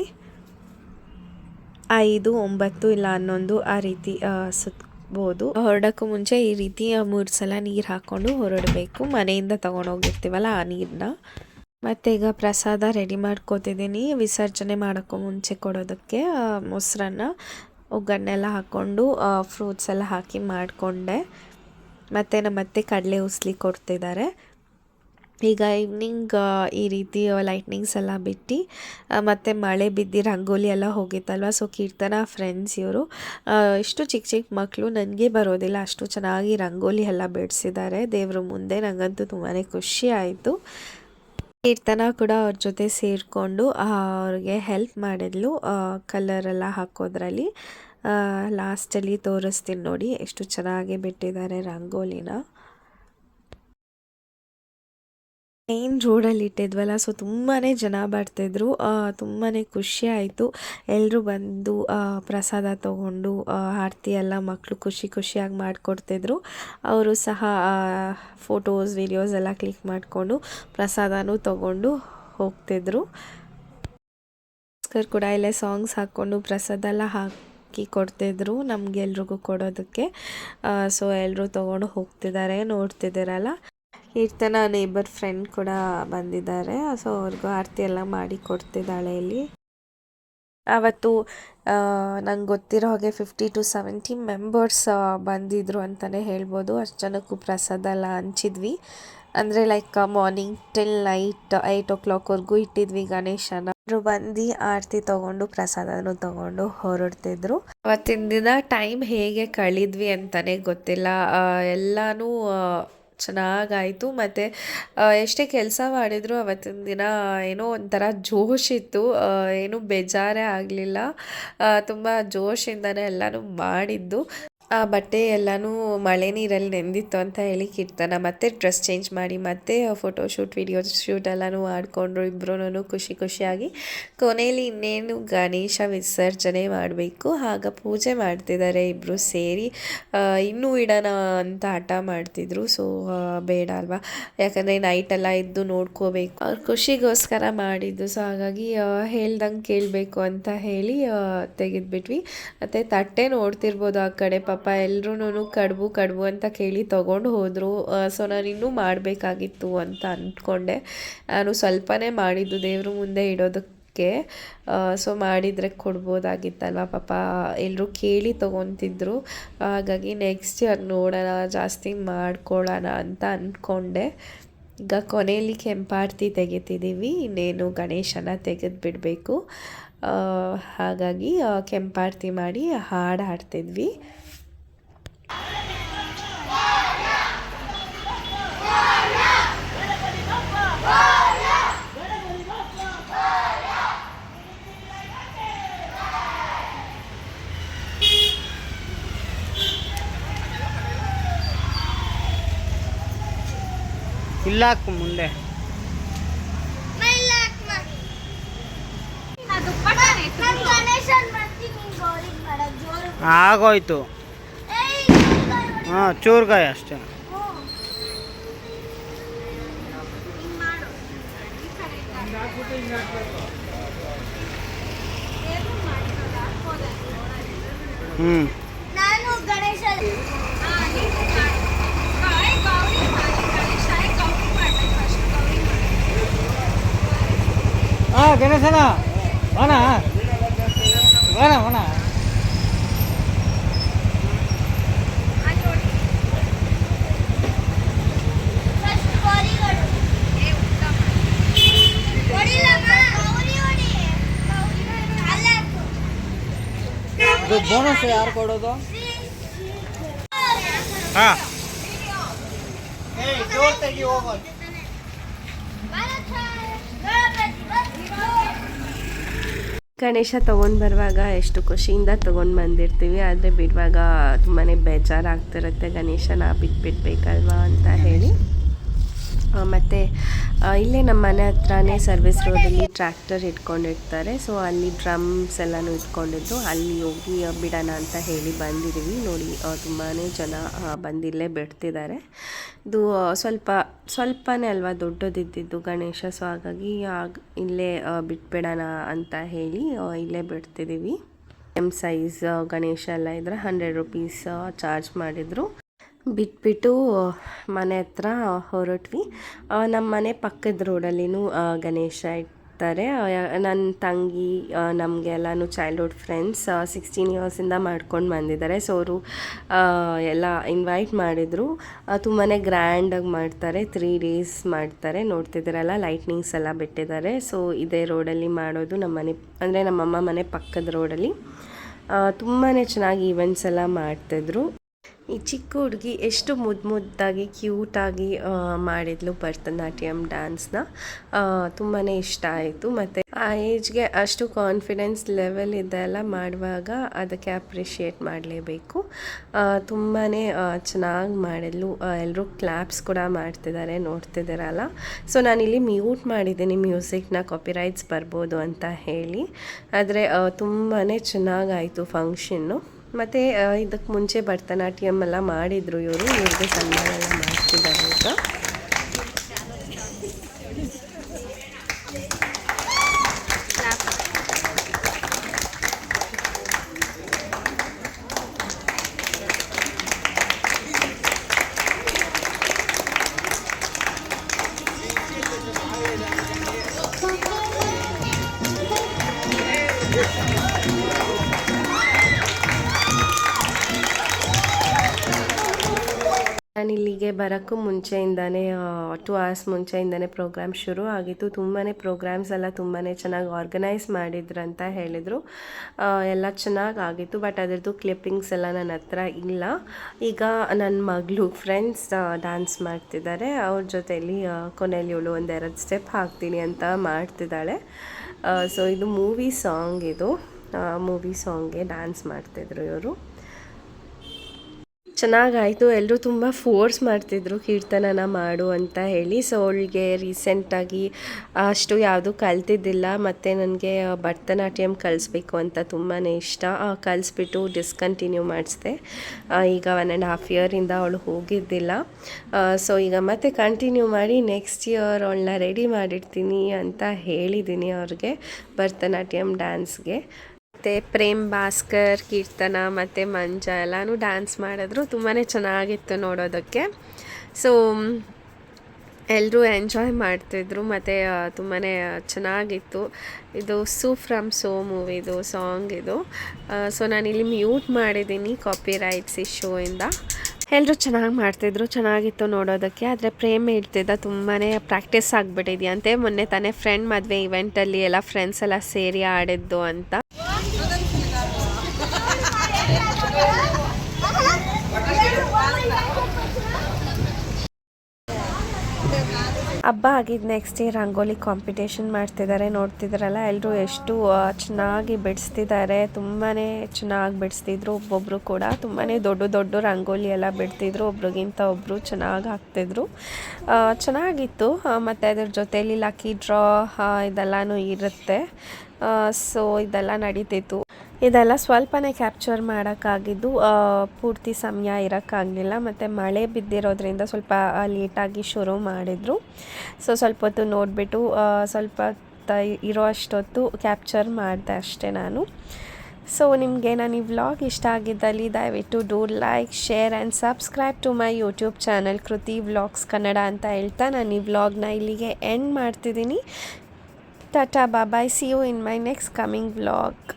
ಐದು, ಒಂಬತ್ತು ಇಲ್ಲ ಹನ್ನೊಂದು ಆ ರೀತಿ ಸುತ್ತಬೋದು ಹೊರಡೋಕ್ಕೂ ಮುಂಚೆ ಈ ರೀತಿ ಮೂರು ಸಲ ನೀರು ಹಾಕ್ಕೊಂಡು ಹೊರಡಬೇಕು. ಮನೆಯಿಂದ ತೊಗೊಂಡೋಗಿರ್ತೀವಲ್ಲ ಆ ನೀರನ್ನ ಮತ್ತು ಈಗ ಪ್ರಸಾದ ರೆಡಿ ಮಾಡ್ಕೋತಿದ್ದೀನಿ. ವಿಸರ್ಜನೆ ಮಾಡೋಕ್ಕೂ ಮುಂಚೆ ಕೊಡೋದಕ್ಕೆ ಮೊಸರನ್ನ. ಒಗ್ಗರಣೆಲ್ಲ ಹಾಕ್ಕೊಂಡು ಫ್ರೂಟ್ಸ್ ಎಲ್ಲ ಹಾಕಿ ಮಾಡಿಕೊಂಡೆ. ಮತ್ತು ನಮ್ಮತ್ತೆ ಕಡಲೆ ಉಸ್ಲಿ ಕೊಡ್ತಿದ್ದಾರೆ. ಈಗ ಈವ್ನಿಂಗ್ ಈ ರೀತಿ ಲೈಟ್ನಿಂಗ್ಸ್ ಎಲ್ಲ ಬಿಟ್ಟು ಮತ್ತು ಮಳೆ ಬಿದ್ದು ರಂಗೋಲಿ ಎಲ್ಲ ಹೋಗಿತ್ತಲ್ವ? ಸೊ ಕೀರ್ತನ ಫ್ರೆಂಡ್ಸ್ ಇವರು. ಇಷ್ಟು ಚಿಕ್ಕ ಚಿಕ್ಕ ಮಕ್ಕಳು ನನಗೆ ಬರೋದಿಲ್ಲ. ಅಷ್ಟು ಚೆನ್ನಾಗಿ ರಂಗೋಲಿ ಎಲ್ಲ ಬಿಡಿಸಿದ್ದಾರೆ. ದೇವ್ರ ಮುಂದೆ ನನಗಂತೂ ತುಂಬಾ ಖುಷಿ ಆಯಿತು. ಕೀರ್ತನ ಕೂಡ ಅವ್ರ ಜೊತೆ ಸೇರಿಕೊಂಡು ಅವ್ರಿಗೆ ಹೆಲ್ಪ್ ಮಾಡಿದ್ಲು ಕಲರ್ ಎಲ್ಲ ಹಾಕೋದ್ರಲ್ಲಿ. ಲಾಸ್ಟಲ್ಲಿ ತೋರಿಸ್ತೀನಿ ನೋಡಿ, ಎಷ್ಟು ಚೆನ್ನಾಗಿ ಬಿಟ್ಟಿದ್ದಾರೆ ರಂಗೋಲಿನ. ಮೇನ್ ರೋಡಲ್ಲಿ ಇಟ್ಟಿದ್ವಲ್ಲ ಸೊ ತುಂಬಾ ಜನ ಬರ್ತಿದ್ರು. ತುಂಬಾ ಖುಷಿ ಆಯಿತು. ಎಲ್ಲರೂ ಬಂದು ಪ್ರಸಾದ ತಗೊಂಡು ಆರತಿ ಎಲ್ಲ ಮಕ್ಕಳು ಖುಷಿ ಖುಷಿಯಾಗಿ ಮಾಡಿಕೊಡ್ತಿದ್ರು. ಅವರು ಸಹ ಫೋಟೋಸ್ ವಿಡಿಯೋಸ್ ಎಲ್ಲ ಕ್ಲಿಕ್ ಮಾಡಿಕೊಂಡು ಪ್ರಸಾದನೂ ತಗೊಂಡು ಹೋಗ್ತಿದ್ರು. ಕೂಡ ಇಲ್ಲೇ ಸಾಂಗ್ಸ್ ಹಾಕ್ಕೊಂಡು ಪ್ರಸಾದ ಎಲ್ಲ ಹಾಕಿ ಕೊಡ್ತಿದ್ರು ನಮಗೆಲ್ರಿಗೂ ಕೊಡೋದಕ್ಕೆ. ಸೊ ಎಲ್ಲರೂ ತೊಗೊಂಡು ಹೋಗ್ತಿದ್ದಾರೆ, ನೋಡ್ತಿದ್ದೀರಲ್ಲ. ಕೀರ್ತನ ನೇಬರ್ ಫ್ರೆಂಡ್ ಕೂಡ ಬಂದಿದ್ದಾರೆ. ಸೊ ಅವ್ರಿಗೂ ಆರತಿ ಎಲ್ಲ ಮಾಡಿ ಕೊಡ್ತಿದ್ದಾಳೆ ಇಲ್ಲಿ. ಆವತ್ತು ನಂಗೆ ಗೊತ್ತಿರೋ ಹಾಗೆ ಫಿಫ್ಟಿ ಟು ಸೆವೆಂಟಿ ಮೆಂಬರ್ಸ್ ಬಂದಿದ್ರು ಅಂತಲೇ ಹೇಳ್ಬೋದು. ಅಷ್ಟು ಜನಕ್ಕೂ ಪ್ರಸಾದ ಎಲ್ಲ ಹಂಚಿದ್ವಿ. ಅಂದರೆ like morning till night eight ಓ ಕ್ಲಾಕ್ವರೆಗೂ ಇಟ್ಟಿದ್ವಿ ಗಣೇಶನ. ಅವರು ಬಂದು ಆರತಿ ತಗೊಂಡು, ಪ್ರಸಾದನೂ ತಗೊಂಡು ಹೊರಡ್ತಿದ್ರು. ಅವತ್ತಿನ ದಿನ ಟೈಮ್ ಹೇಗೆ ಕಳೆದ್ವಿ ಅಂತಲೇ ಗೊತ್ತಿಲ್ಲ. ಎಲ್ಲನೂ ಚೆನ್ನಾಗಾಯಿತು. ಮತ್ತು ಎಷ್ಟೇ ಕೆಲಸ ಮಾಡಿದರೂ ಅವತ್ತಿನ ದಿನ ಏನೋ ಒಂಥರ ಜೋಶ್ ಇತ್ತು. ಏನೂ ಬೇಜಾರೇ ಆಗಲಿಲ್ಲ. ತುಂಬ ಜೋಶಿಂದನೇ ಎಲ್ಲನೂ ಮಾಡಿದ್ದು. ಆ ಬಟ್ಟೆ ಎಲ್ಲನೂ ಮಳೆ ನೀರಲ್ಲಿ ನೆಂದಿತ್ತು ಅಂತ ಹೇಳಿ ಕಿರ್ತಾನ. ಮತ್ತೆ ಡ್ರೆಸ್ ಚೇಂಜ್ ಮಾಡಿ, ಮತ್ತೆ ಫೋಟೋ ಶೂಟ್ ವಿಡಿಯೋ ಶೂಟ್ ಎಲ್ಲನೂ ಮಾಡಿಕೊಂಡ್ರು ಇಬ್ಬರೂ ಖುಷಿ ಖುಷಿಯಾಗಿ. ಕೊನೆಯಲ್ಲಿ ಇನ್ನೇನು ಗಣೇಶ ವಿಸರ್ಜನೆ ಮಾಡಬೇಕು. ಆಗ ಪೂಜೆ ಮಾಡ್ತಿದ್ದಾರೆ ಇಬ್ಬರು ಸೇರಿ. ಇನ್ನೂ ಇಡೋಣ ಅಂತ ಹಠ ಮಾಡ್ತಿದ್ರು. ಸೊ ಬೇಡ ಅಲ್ವಾ? ಯಾಕಂದರೆ ನೈಟೆಲ್ಲ ಇದ್ದು ನೋಡ್ಕೋಬೇಕು. ಅವ್ರ ಖುಷಿಗೋಸ್ಕರ ಮಾಡಿದ್ದು. ಸೊ ಹಾಗಾಗಿ ಹೇಳ್ದಂಗೆ ಕೇಳಬೇಕು ಅಂತ ಹೇಳಿ ತೆಗೆದ್ಬಿಟ್ವಿ. ಮತ್ತು ತಟ್ಟೆ ನೋಡ್ತಿರ್ಬೋದು ಆ ಕಡೆ ಪಾಪ. ಎಲ್ರೂ ಕಡುಬು ಕಡುಬು ಅಂತ ಕೇಳಿ ತೊಗೊಂಡು ಹೋದರು. ಸೊ ನಾನು ಇನ್ನೂ ಮಾಡಬೇಕಾಗಿತ್ತು ಅಂತ ಅಂದ್ಕೊಂಡೆ. ನಾನು ಸ್ವಲ್ಪನೇ ಮಾಡಿದ್ದು ದೇವ್ರ ಮುಂದೆ ಇಡೋದಕ್ಕೆ. ಸೊ ಮಾಡಿದರೆ ಕೊಡ್ಬೋದಾಗಿತ್ತಲ್ವ ಪಾಪ. ಎಲ್ಲರೂ ಕೇಳಿ ತೊಗೊತಿದ್ರು. ಹಾಗಾಗಿ ನೆಕ್ಸ್ಟ್ ಇಯರ್ ನೋಡೋಣ, ಜಾಸ್ತಿ ಮಾಡ್ಕೊಳ್ಳೋಣ ಅಂತ ಅಂದ್ಕೊಂಡೆ. ಈಗ ಕೊನೆಯಲ್ಲಿ ಕೆಂಪಾರತಿ ತೆಗಿತಿದ್ದೀವಿ. ಇನ್ನೇನು ಗಣೇಶನ ತೆಗೆದು ಬಿಡಬೇಕು. ಹಾಗಾಗಿ ಕೆಂಪಾರತಿ ಮಾಡಿ ಹಾಡು ಹಾಡ್ತಿದ್ವಿ. ಇಲ್ಲಾಕು ಮುಂದೆ ಆಗೋಯ್ತು. ಹಾಂ ಚೂರ್ಗಾಯ ಅಷ್ಟೇ ಹ್ಞೂ. ಹಿಂಗ್ ಮಾಡು. ಈ ಕಡೆ ಇಂದ. ಏನು ಮಾಡಿರಲ್ಲ, ಹೋದಲ್ಲಿ. ಹ್ಞೂ ನಾನು ಗಣೇಶ ಹಾ, ನೀನು ಮಾಡು. ಗೌರಿ ಗೌರಿ ಮಾಡಿ, ಗಣೇಶ ಗೌರಿ ಮಾಡ್ಬೇಕು first, ಗೌರಿ ಮಾಡು. ಹಾಂ ಗಣೇಶನ ಹೋಣ ಹೋಣ ಹೋಣ ಅಲ್ಲಿ ಹೊಡಿ. First ಗೌರಿಗಳು. ಹೊಡಿಲಮ್ಮ, ಗೌರಿ ಹೊಡಿ. ಅಲ್ಲೇ ಹಾಕು. ಇದು ಬೋನಸ್ ಯಾರು ಕೊಡೋದು ಹಾ ಡೋರ್ ತೆಗಿ ಹೋಗೋದು ಗಣೇಶ ತೊಗೊಂಡು ಬರುವಾಗ ಎಷ್ಟು ಖುಷಿಯಿಂದ ತೊಗೊಂಡು ಬಂದಿರ್ತೀವಿ, ಆದರೆ ಬಿಡುವಾಗ ತುಂಬಾ ಬೇಜಾರಾಗ್ತಿರುತ್ತೆ ಗಣೇಶನ ಬಿಟ್ಬಿಡ್ಬೇಕಲ್ವಾ ಅಂತ ಹೇಳಿ. ಮತ್ತು ಇಲ್ಲೇ ನಮ್ಮ ಮನೆ ಹತ್ರನೇ ಸರ್ವಿಸ್ ರೋಡಲ್ಲಿ ಟ್ರ್ಯಾಕ್ಟರ್ ಇಟ್ಕೊಂಡಿರ್ತಾರೆ. ಸೊ, ಅಲ್ಲಿ ಡ್ರಮ್ಸ್ ಎಲ್ಲನೂ ಇಟ್ಕೊಂಡಿದ್ದು. ಅಲ್ಲಿ ಹೋಗಿ ಬಿಡೋಣ ಅಂತ ಹೇಳಿ ಬಂದಿದ್ದೀವಿ. ನೋಡಿ ತುಂಬಾ ಜನ ಬಂದಿಲ್ಲೇ ಬಿಡ್ತಿದ್ದಾರೆ. ಇದು ಸ್ವಲ್ಪ, ಸ್ವಲ್ಪನೇ ಅಲ್ವಾ ದೊಡ್ಡದಿದ್ದಿದ್ದು ಗಣೇಶ. ಸೊ, ಹಾಗಾಗಿ ಇಲ್ಲೇ ಬಿಟ್ಬಿಡೋಣ ಅಂತ ಹೇಳಿ ಇಲ್ಲೇ ಬಿಡ್ತಿದ್ದೀವಿ. ಎಂ ಸೈಜ್ ಗಣೇಶ ಎಲ್ಲ ಇದ್ರೆ ಹಂಡ್ರೆಡ್ ರುಪೀಸ್ ಚಾರ್ಜ್ ಮಾಡಿದರು. ಬಿಟ್ಬಿಟ್ಟು ಮನೆ ಹತ್ರ ಹೊರಟ್ವಿ. ನಮ್ಮ ಮನೆ ಪಕ್ಕದ ರೋಡಲ್ಲಿನೂ ಆ, ಗಣೇಶ ಇರ್ತಾರೆ. ನನ್ನ ತಂಗಿ ನಮಗೆಲ್ಲನೂ ಚೈಲ್ಡ್ಹುಡ್ ಫ್ರೆಂಡ್ಸ್ ಸಿಕ್ಸ್ಟೀನ್ ಇಯರ್ಸಿಂದ ಮಾಡ್ಕೊಂಡು ಬಂದಿದ್ದಾರೆ. ಸೊ ಅವರು ಎಲ್ಲ ಇನ್ವೈಟ್ ಮಾಡಿದರು. ತುಂಬಾ ಗ್ರ್ಯಾಂಡಾಗಿ ಮಾಡ್ತಾರೆ. ತ್ರೀ ಡೇಸ್ ಮಾಡ್ತಾರೆ. ನೋಡ್ತಿದ್ದೀರಲ್ಲ ಲೈಟ್ನಿಂಗ್ಸ್ ಎಲ್ಲ ಬಿಟ್ಟಿದ್ದಾರೆ. ಸೊ ಇದೇ ರೋಡಲ್ಲಿ ಮಾಡೋದು ನಮ್ಮ ಮನೆ ಅಂದರೆ ನಮ್ಮಮ್ಮ ಮನೆ ಪಕ್ಕದ ರೋಡಲ್ಲಿ. ತುಂಬಾ ಚೆನ್ನಾಗಿ ಈವೆಂಟ್ಸ್ ಎಲ್ಲ ಮಾಡ್ತಿದ್ರು. ಈ ಚಿಕ್ಕ ಹುಡುಗಿ ಎಷ್ಟು ಮುದ್ದು ಮುದ್ದಾಗಿ ಕ್ಯೂಟಾಗಿ ಮಾಡಿದ್ಲು ಭರತನಾಟ್ಯಂ ಡ್ಯಾನ್ಸ್ನ ತುಂಬಾ ಇಷ್ಟ ಆಯಿತು. ಮತ್ತು ಆ ಏಜ್ಗೆ ಅಷ್ಟು ಕಾನ್ಫಿಡೆನ್ಸ್ ಲೆವೆಲ್ ಇದೆಲ್ಲ ಮಾಡುವಾಗ ಅದಕ್ಕೆ ಅಪ್ರಿಷಿಯೇಟ್ ಮಾಡಲೇಬೇಕು. ತುಂಬಾ ಚೆನ್ನಾಗಿ ಮಾಡಿದ್ಲು. ಎಲ್ಲರೂ ಕ್ಲಾಪ್ಸ್ ಕೂಡ ಮಾಡ್ತಿದ್ದಾರೆ ನೋಡ್ತಿದ್ದೀರಲ್ಲ. ಸೊ ನಾನಿಲ್ಲಿ ಮ್ಯೂಟ್ ಮಾಡಿದ್ದೀನಿ ಮ್ಯೂಸಿಕ್ನ ಕಾಪಿರೈಟ್ಸ್ ಬರ್ಬೋದು ಅಂತ ಹೇಳಿ. ಆದರೆ ತುಂಬಾ ಚೆನ್ನಾಗಾಯಿತು ಫಂಕ್ಷನ್ನು ಮತ್ತು ಇದಕ್ಕೆ ಮುಂಚೆ ಭರತನಾಟ್ಯಮ್ ಎಲ್ಲ ಮಾಡಿದ್ರು ಇವರು. ಇವ್ರಿಗೆ ಸನ್ಮಾನ ಎಲ್ಲ ಮಾಡ್ತಿದ್ದಾರೆ ಈಗ. ಬರೋಕ್ಕೂ ಮುಂಚೆಯಿಂದನೇ ಟು ಅವರ್ಸ್ ಮುಂಚೆಯಿಂದನೇ ಪ್ರೋಗ್ರಾಮ್ ಶುರು ಆಗಿತ್ತು. ತುಂಬಾ ಪ್ರೋಗ್ರಾಮ್ಸ್ ಎಲ್ಲ ತುಂಬಾ ಚೆನ್ನಾಗಿ ಆರ್ಗನೈಸ್ ಮಾಡಿದ್ರು ಅಂತ ಹೇಳಿದರು ಎಲ್ಲ ಚೆನ್ನಾಗಿ ಆಗಿತ್ತು ಬಟ್ ಅದರದ್ದು ಕ್ಲಿಪ್ಪಿಂಗ್ಸ್ ಎಲ್ಲ ನನ್ನ ಹತ್ರ ಇಲ್ಲ. ಈಗ ನನ್ನ ಮಗಳು ಫ್ರೆಂಡ್ಸ್ ಡ್ಯಾನ್ಸ್ ಮಾಡ್ತಿದ್ದಾರೆ. ಅವ್ರ ಜೊತೆಯಲ್ಲಿ ಕೊನೆಯಲ್ಲಿ ಇವಳು ಒಂದೆರಡು ಸ್ಟೆಪ್ ಹಾಕ್ತೀನಿ ಅಂತ ಮಾಡ್ತಿದ್ದಾಳೆ. ಸೊ ಇದು ಮೂವಿ ಸಾಂಗ್ ಇದು. ಮೂವಿ ಸಾಂಗ್ಗೆ ಡ್ಯಾನ್ಸ್ ಮಾಡ್ತಿದ್ರು ಇವರು. ಚೆನ್ನಾಗಾಯಿತು. ಎಲ್ಲರೂ ತುಂಬ ಫೋರ್ಸ್ ಮಾಡ್ತಿದ್ರು ಕೀರ್ತನನ ಮಾಡು ಅಂತ ಹೇಳಿ. ಸೊ ಅವಳಿಗೆ ರೀಸೆಂಟಾಗಿ ಅಷ್ಟು ಯಾವುದೂ ಕಲ್ತಿದ್ದಿಲ್ಲ. ಮತ್ತು ನನಗೆ ಭರತನಾಟ್ಯಂ ಕಲಿಸ್ಬೇಕು ಅಂತ ತುಂಬಾ ಇಷ್ಟ. ಕಲಿಸ್ಬಿಟ್ಟು ಡಿಸ್ಕಂಟಿನ್ಯೂ ಮಾಡಿಸಿದೆ. ಈಗ ಒನ್ ಆ್ಯಂಡ್ ಹಾಫ್ ಇಯರಿಂದ ಅವಳು ಹೋಗಿದ್ದಿಲ್ಲ. ಸೊ ಈಗ ಮತ್ತೆ ಕಂಟಿನ್ಯೂ ಮಾಡಿ ನೆಕ್ಸ್ಟ್ ಇಯರ್ ಅವಳನ್ನ ರೆಡಿ ಮಾಡಿರ್ತೀನಿ ಅಂತ ಹೇಳಿದ್ದೀನಿ ಅವ್ರಿಗೆ ಭರತನಾಟ್ಯಂ ಡ್ಯಾನ್ಸ್ಗೆ ಮತ್ತು ಪ್ರೇಮ್ ಭಾಸ್ಕರ್, ಕೀರ್ತನ ಮತ್ತು ಮಂಜ ಎಲ್ಲನೂ ಡ್ಯಾನ್ಸ್ ಮಾಡಿದ್ರು. ತುಂಬಾ ಚೆನ್ನಾಗಿತ್ತು ನೋಡೋದಕ್ಕೆ. ಸೊ ಎಲ್ಲರೂ ಎಂಜಾಯ್ ಮಾಡ್ತಿದ್ರು. ಮತ್ತು ತುಂಬಾ ಚೆನ್ನಾಗಿತ್ತು. ಇದು ಸೂ ಫ್ರಮ್ ಸೋ ಮೂವಿದು ಸಾಂಗ್ ಇದು. ಸೊ ನಾನಿಲ್ಲಿ ಮ್ಯೂಟ್ ಮಾಡಿದ್ದೀನಿ ಕಾಪಿ ರೈಟ್ಸ್ ಇಶ್ಯೂಯಿಂದ ಎಲ್ಲರೂ ಚೆನ್ನಾಗಿ ಮಾಡ್ತಿದ್ರು, ಚೆನ್ನಾಗಿತ್ತು ನೋಡೋದಕ್ಕೆ. ಆದರೆ ಪ್ರೇಮ್ ಹೇಳ್ತಿದ್ದ ತುಂಬಾ ಪ್ರಾಕ್ಟೀಸ್ ಆಗಿಬಿಟ್ಟಿದ್ಯಂತೆ ಮೊನ್ನೆ ತಾನೇ ಫ್ರೆಂಡ್ ಮದುವೆ ಇವೆಂಟಲ್ಲಿ ಎಲ್ಲ ಫ್ರೆಂಡ್ಸ್ ಎಲ್ಲ ಸೇರಿ ಆಡಿದ್ದು ಅಂತ. ಹಬ್ಬ ಆಗಿದ್ದು ನೆಕ್ಸ್ಟ್ ಡೇ ರಂಗೋಲಿ ಕಾಂಪಿಟೇಷನ್ ಮಾಡ್ತಿದ್ದಾರೆ ನೋಡ್ತಿದ್ದಾರಲ್ಲ ಎಲ್ಲರೂ ಎಷ್ಟು ಚೆನ್ನಾಗಿ ಬಿಡಿಸ್ತಿದ್ದಾರೆ ತುಂಬಾ ಚೆನ್ನಾಗಿ ಬಿಡಿಸ್ತಿದ್ರು ಒಬ್ಬೊಬ್ಬರು ಕೂಡ. ತುಂಬಾ ದೊಡ್ಡ ದೊಡ್ಡ ರಂಗೋಲಿ ಎಲ್ಲ ಬಿಡ್ತಿದ್ರು. ಒಬ್ರಿಗಿಂತ ಒಬ್ಬರು ಚೆನ್ನಾಗಿ ಹಾಕ್ತಿದ್ರು. ಚೆನ್ನಾಗಿತ್ತು. ಮತ್ತು ಅದ್ರ ಜೊತೆಯಲ್ಲಿ ಲಕ್ಕಿ ಡ್ರಾ ಇದೆಲ್ಲನೂ ಇರುತ್ತೆ. ಸೊ ಇದೆಲ್ಲ ನಡೀತಿತ್ತು. ಇದೆಲ್ಲ ಸ್ವಲ್ಪನೇ ಕ್ಯಾಪ್ಚರ್ ಮಾಡೋಕ್ಕಾಗಿದ್ದು ಪೂರ್ತಿ ಸಮಯ ಇರೋಕ್ಕಾಗಲಿಲ್ಲ. ಮತ್ತು ಮಳೆ ಬಿದ್ದಿರೋದ್ರಿಂದ ಸ್ವಲ್ಪ ಲೇಟಾಗಿ ಶುರು ಮಾಡಿದರು. ಸೊ ಸ್ವಲ್ಪ ಹೊತ್ತು ನೋಡಿಬಿಟ್ಟು ಸ್ವಲ್ಪ ಇರೋ ಅಷ್ಟೊತ್ತು ಕ್ಯಾಪ್ಚರ್ ಮಾಡಿದೆ ಅಷ್ಟೇ ನಾನು. ಸೊ ನಿಮಗೆ ನಾನು ಈ ವ್ಲಾಗ್ ಇಷ್ಟ ಆಗಿದ್ದಲ್ಲಿ ದಯವಿಟ್ಟು do like share and subscribe to my YouTube channel Kriti vlogs Kannada ಅಂತ ಹೇಳ್ತಾ ನಾನು ಈ ವ್ಲಾಗ್ನ ಇಲ್ಲಿಗೆ ಎಂಡ್ ಮಾಡ್ತಿದ್ದೀನಿ. Tata bye bye see you in my next coming vlog